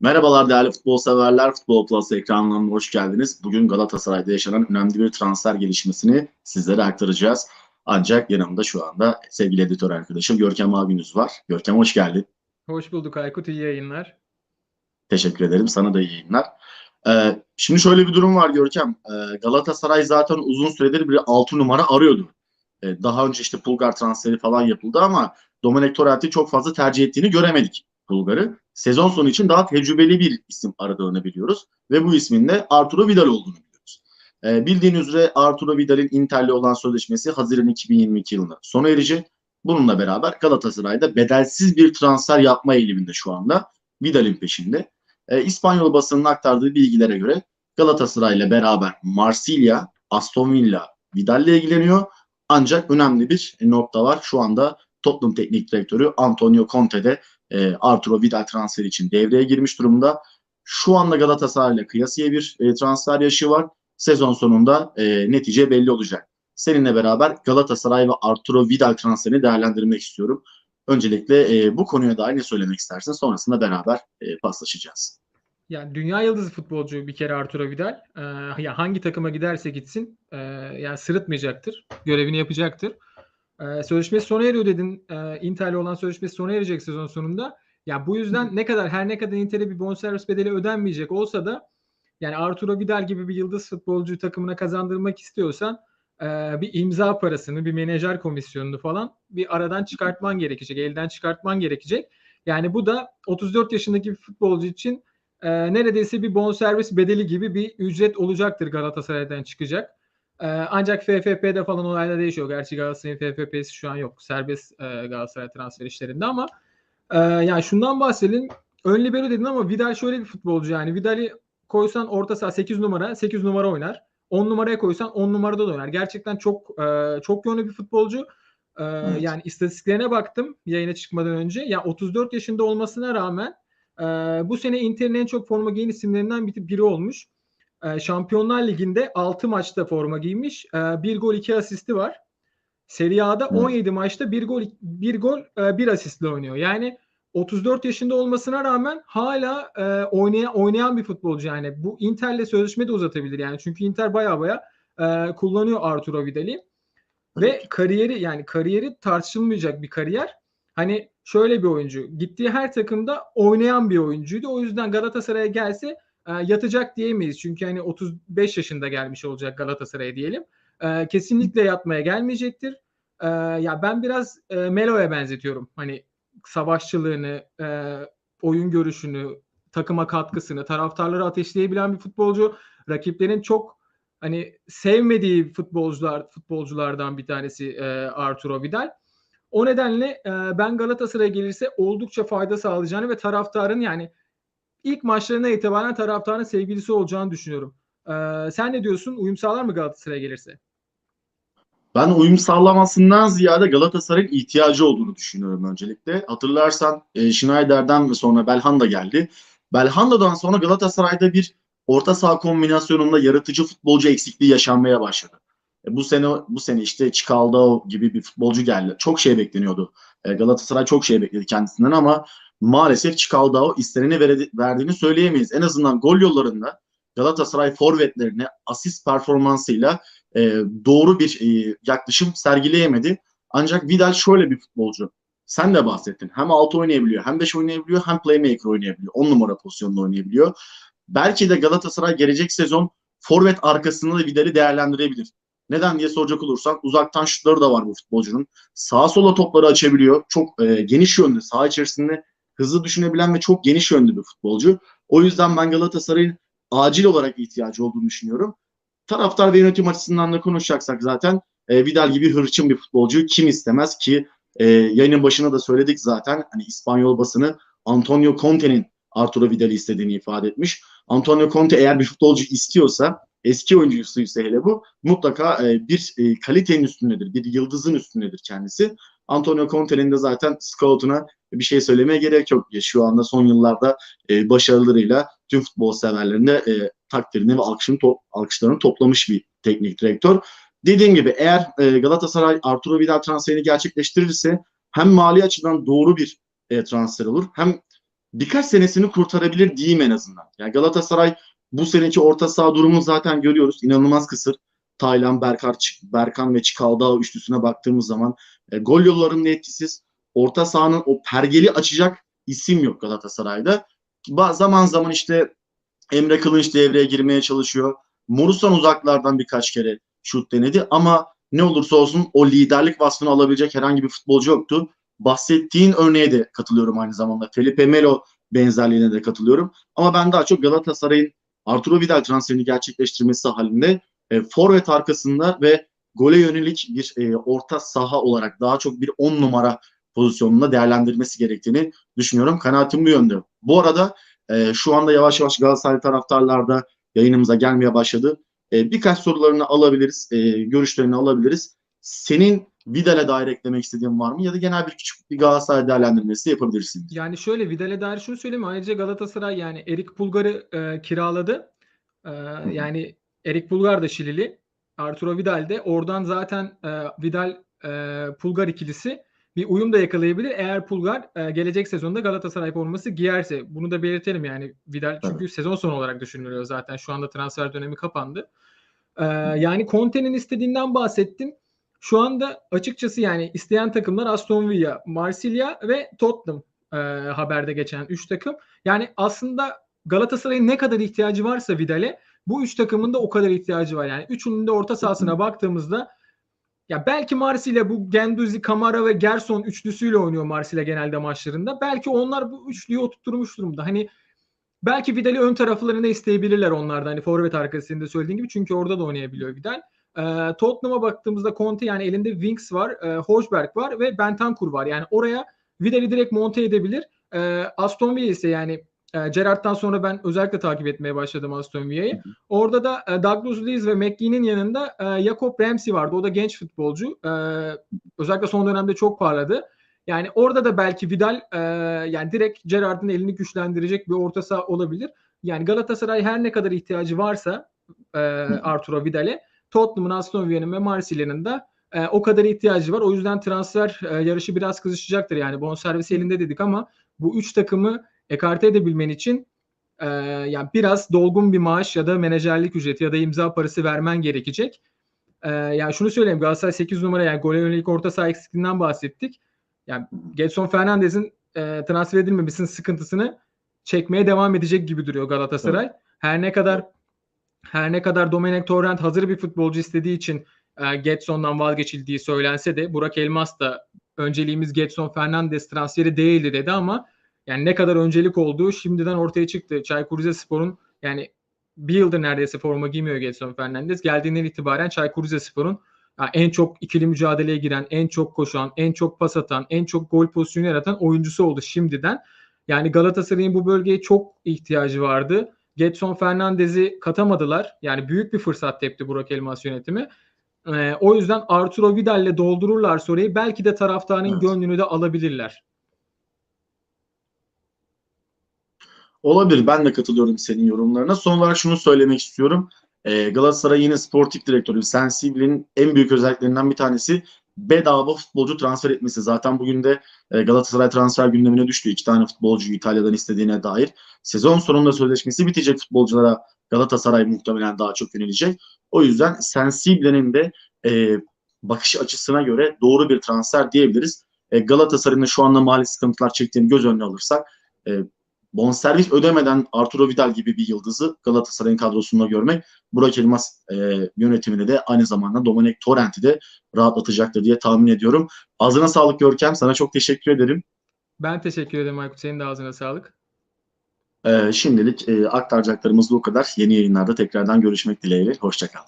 Merhabalar değerli futbol severler. Futbol Plus ekranlarına hoş geldiniz. Bugün Galatasaray'da yaşanan önemli bir transfer gelişmesini sizlere aktaracağız. Ancak yanımda şu anda sevgili editör arkadaşım Görkem Abiniz var. Görkem hoş geldin. Hoş bulduk Aykut. İyi yayınlar. Teşekkür ederim. Sana da iyi yayınlar. Ee, şimdi şöyle bir durum var Görkem. Ee, Galatasaray zaten uzun süredir bir 6 numara arıyordu. Ee, daha önce işte Pulgar transferi falan yapıldı ama Domenek Torrent'i çok fazla tercih ettiğini göremedik Bulgar'ı. Sezon sonu için daha tecrübeli bir isim aradığını biliyoruz. Ve bu ismin de Arturo Vidal olduğunu biliyoruz. Ee, bildiğin üzere Arturo Vidal'in Inter'le olan sözleşmesi Haziran 2022 yılında sona erecek. Bununla beraber Galatasaray'da bedelsiz bir transfer yapma eğiliminde şu anda. Vidal'in peşinde. Ee, İspanyol basının aktardığı bilgilere göre Galatasaray ile beraber Marsilya, Aston Villa Vidal'le ilgileniyor. Ancak önemli bir nokta var. Şu anda Tottenham Teknik Direktörü Antonio Conte de e, Arturo Vidal transferi için devreye girmiş durumda. Şu anda Galatasaray ile kıyasıya bir e, transfer yaşı var. Sezon sonunda e, netice belli olacak. Seninle beraber Galatasaray ve Arturo Vidal transferini değerlendirmek istiyorum. Öncelikle e, bu konuya dair ne söylemek istersin? Sonrasında beraber e, paslaşacağız. Yani dünya yıldızı futbolcu bir kere Arturo Vidal. Ee, ya hangi takıma giderse gitsin e, yani sırıtmayacaktır. Görevini yapacaktır. Ee, sözleşmesi sona eriyor dedin. Ee, Inter'le olan sözleşmesi sona erecek sezon sonunda. Ya bu yüzden ne kadar her ne kadar Inter'e bir bonservis bedeli ödenmeyecek olsa da yani Arturo Vidal gibi bir yıldız futbolcuyu takımına kazandırmak istiyorsan e, bir imza parasını, bir menajer komisyonunu falan bir aradan çıkartman gerekecek, elden çıkartman gerekecek. Yani bu da 34 yaşındaki bir futbolcu için e, neredeyse bir bonservis bedeli gibi bir ücret olacaktır Galatasaray'dan çıkacak. E, ancak FFP'de falan olaylar değişiyor. Gerçi Galatasaray'ın FFP'si şu an yok. Serbest e, Galatasaray transfer işlerinde ama e, yani şundan bahsedelim. Ön libero dedin ama Vidal şöyle bir futbolcu yani. Vidal'i koysan orta saha 8 numara, 8 numara oynar. 10 numaraya koysan 10 numarada da oynar. Gerçekten çok e, çok yönlü bir futbolcu. E, evet. Yani istatistiklerine baktım yayına çıkmadan önce. Ya yani 34 yaşında olmasına rağmen e, bu sene Inter'in en çok forma giyen isimlerinden biri olmuş. E, Şampiyonlar Ligi'nde 6 maçta forma giymiş. E, 1 gol 2 asisti var. Serie A'da 17 maçta 1 gol 1 gol 1 asistle oynuyor. Yani 34 yaşında olmasına rağmen hala oynayan oynayan bir futbolcu yani. Bu Inter'le sözleşme de uzatabilir yani. Çünkü Inter baya baya kullanıyor Arturo Vidal'i. Ve kariyeri yani kariyeri tartışılmayacak bir kariyer. Hani şöyle bir oyuncu. Gittiği her takımda oynayan bir oyuncuydu. O yüzden Galatasaray'a gelse e, yatacak diyemeyiz. Çünkü hani 35 yaşında gelmiş olacak Galatasaray'a diyelim. E, kesinlikle yatmaya gelmeyecektir. E, ya ben biraz e, Melo'ya benzetiyorum. Hani savaşçılığını, e, oyun görüşünü, takıma katkısını, taraftarları ateşleyebilen bir futbolcu. Rakiplerin çok hani sevmediği futbolcular futbolculardan bir tanesi e, Arturo Vidal. O nedenle ben Galatasaray'a gelirse oldukça fayda sağlayacağını ve taraftarın yani ilk maçlarına itibaren taraftarın sevgilisi olacağını düşünüyorum. E, sen ne diyorsun? Uyum sağlar mı Galatasaray'a gelirse? Ben uyum sağlamasından ziyade Galatasaray'ın ihtiyacı olduğunu düşünüyorum öncelikle. Hatırlarsan e, Schneider'den sonra Belhanda geldi. Belhanda'dan sonra Galatasaray'da bir orta saha kombinasyonunda yaratıcı futbolcu eksikliği yaşanmaya başladı. E, bu sene bu sene işte Çikaldao gibi bir futbolcu geldi. Çok şey bekleniyordu. E, Galatasaray çok şey bekledi kendisinden ama maalesef Çikaldao isteneni verdiğini söyleyemeyiz. En azından gol yollarında Galatasaray forvetlerine asist performansıyla e, doğru bir e, yaklaşım sergileyemedi. Ancak Vidal şöyle bir futbolcu. Sen de bahsettin. Hem 6 oynayabiliyor, hem 5 oynayabiliyor, hem playmaker oynayabiliyor. 10 numara pozisyonunda oynayabiliyor. Belki de Galatasaray gelecek sezon forvet arkasında da Vidal'i değerlendirebilir. Neden diye soracak olursak uzaktan şutları da var bu futbolcunun. Sağa sola topları açabiliyor. Çok e, geniş yönlü, saha içerisinde hızlı düşünebilen ve çok geniş yönlü bir futbolcu. O yüzden ben Galatasaray'ın acil olarak ihtiyacı olduğunu düşünüyorum. Taraftar ve yönetim açısından da konuşacaksak zaten e, Vidal gibi hırçın bir futbolcu kim istemez ki e, yayının başına da söyledik zaten hani İspanyol basını Antonio Conte'nin Arturo Vidal'i istediğini ifade etmiş. Antonio Conte eğer bir futbolcu istiyorsa eski oyuncusuysa hele bu mutlaka e, bir e, kalitenin üstündedir, bir yıldızın üstündedir kendisi. Antonio Conte'nin de zaten scout'una bir şey söylemeye gerek yok. Şu anda son yıllarda e, başarılarıyla tüm futbol severlerinde e, takdirini ve alkışını to alkışlarını toplamış bir teknik direktör. Dediğim gibi eğer e, Galatasaray Arturo Vidal transferini gerçekleştirirse hem mali açıdan doğru bir e, transfer olur hem birkaç senesini kurtarabilir diyeyim en azından. Yani Galatasaray bu seneki orta saha durumunu zaten görüyoruz. İnanılmaz kısır. Taylan, Berkar, Berkan ve Çikaldağ üçlüsüne baktığımız zaman e, gol yollarının etkisiz. Orta sahanın o pergeli açacak isim yok Galatasaray'da. Zaman zaman işte Emre Kılınç devreye girmeye çalışıyor. Morusan uzaklardan birkaç kere şut denedi ama ne olursa olsun o liderlik vasfını alabilecek herhangi bir futbolcu yoktu. Bahsettiğin örneğe de katılıyorum aynı zamanda. Felipe Melo benzerliğine de katılıyorum. Ama ben daha çok Galatasaray'ın Arturo Vidal transferini gerçekleştirmesi halinde e, forvet arkasında ve gole yönelik bir e, orta saha olarak daha çok bir 10 numara pozisyonunda değerlendirmesi gerektiğini düşünüyorum. Kanaatim bu yönde. Bu arada e, şu anda yavaş yavaş Galatasaray taraftarlar da yayınımıza gelmeye başladı. E, birkaç sorularını alabiliriz, e, görüşlerini alabiliriz. Senin Vidal'e dair eklemek istediğin var mı? Ya da genel bir küçük bir Galatasaray değerlendirmesi yapabilirsiniz. Yani şöyle Vidal'e dair şunu söyleyeyim. Ayrıca Galatasaray yani Erik Pulgar'ı e, kiraladı. E, yani Erik Pulgar da Şilili. Arturo Vidal de. Oradan zaten e, Vidal e, Pulgar ikilisi bir uyum da yakalayabilir. Eğer Pulgar e, gelecek sezonda Galatasaray forması giyerse. Bunu da belirtelim yani Vidal çünkü Evet. sezon sonu olarak düşünülüyor zaten. Şu anda transfer dönemi kapandı. E, yani Conte'nin istediğinden bahsettin. Şu anda açıkçası yani isteyen takımlar Aston Villa, Marsilya ve Tottenham e, haberde geçen 3 takım. Yani aslında Galatasaray'ın ne kadar ihtiyacı varsa Vidal'e bu 3 takımın da o kadar ihtiyacı var. Yani üçünün de orta sahasına baktığımızda ya belki Marsilya bu Genduzi, Kamara ve Gerson üçlüsüyle oynuyor Marsilya genelde maçlarında. Belki onlar bu üçlüyü oturtmuş durumda. Hani belki Vidal'i ön taraflarına isteyebilirler onlarda. Hani forvet arkasında söylediğin gibi çünkü orada da oynayabiliyor Vidal. E, Tottenham'a baktığımızda Conte yani elinde Winks var, e, Hojberg var ve Bentancur var. Yani oraya Vidal'i direkt monte edebilir. E, Aston Villa ise yani e, Gerrard'dan sonra ben özellikle takip etmeye başladım Aston Villa'yı. Orada da e, Douglas Luiz ve McGee'nin yanında e, Jakob Ramsey vardı. O da genç futbolcu. E, özellikle son dönemde çok parladı. Yani orada da belki Vidal e, yani direkt Gerrard'ın elini güçlendirecek bir orta saha olabilir. Yani Galatasaray her ne kadar ihtiyacı varsa e, Arturo Vidal'e Tottenham'ın, Aston Villa'nın ve Marsilya'nın da e, o kadar ihtiyacı var. O yüzden transfer e, yarışı biraz kızışacaktır. Yani bonservisi elinde dedik ama bu üç takımı ekarte edebilmen için e, yani biraz dolgun bir maaş ya da menajerlik ücreti ya da imza parası vermen gerekecek. E, yani şunu söyleyeyim Galatasaray 8 numara yani gole yönelik orta saha eksikliğinden bahsettik. Yani Gedson Fernandez'in e, transfer edilmemesinin sıkıntısını çekmeye devam edecek gibi duruyor Galatasaray. Her ne kadar her ne kadar Domenic Torrent hazır bir futbolcu istediği için e, Getson'dan vazgeçildiği söylense de Burak Elmas da önceliğimiz Getson Fernandez transferi değildi dedi ama yani ne kadar öncelik olduğu şimdiden ortaya çıktı. Çaykur Rizespor'un yani bir yıldır neredeyse forma giymiyor Getson Fernandez. Geldiğinden itibaren Çaykur Rizespor'un yani en çok ikili mücadeleye giren, en çok koşan, en çok pas atan, en çok gol pozisyonu yaratan oyuncusu oldu şimdiden. Yani Galatasaray'ın bu bölgeye çok ihtiyacı vardı. Getson Fernandez'i katamadılar. Yani büyük bir fırsat tepti Burak Elmas yönetimi. Ee, o yüzden Arturo Vidal'le doldururlar soruyu. Belki de taraftarın Evet. gönlünü de alabilirler. Olabilir. Ben de katılıyorum senin yorumlarına. Son olarak şunu söylemek istiyorum. Ee, Galatasaray yine sportif direktörü Sensible'nin en büyük özelliklerinden bir tanesi bedava futbolcu transfer etmesi. Zaten bugün de e, Galatasaray transfer gündemine düştü. İki tane futbolcuyu İtalya'dan istediğine dair. Sezon sonunda sözleşmesi bitecek futbolculara Galatasaray muhtemelen daha çok yönelecek. O yüzden Sensible'nin de e, bakış açısına göre doğru bir transfer diyebiliriz. E, Galatasaray'ın şu anda mali sıkıntılar çektiğini göz önüne alırsak e, bonservis ödemeden Arturo Vidal gibi bir yıldızı Galatasaray'ın kadrosunda görmek Burak Elmas e, yönetimini de aynı zamanda Dominic Torrent'i de rahatlatacaktır diye tahmin ediyorum. Ağzına sağlık Görkem. Sana çok teşekkür ederim. Ben teşekkür ederim Aykut. Senin de ağzına sağlık. E, şimdilik e, aktaracaklarımız bu kadar. Yeni yayınlarda tekrardan görüşmek dileğiyle. Hoşçakal.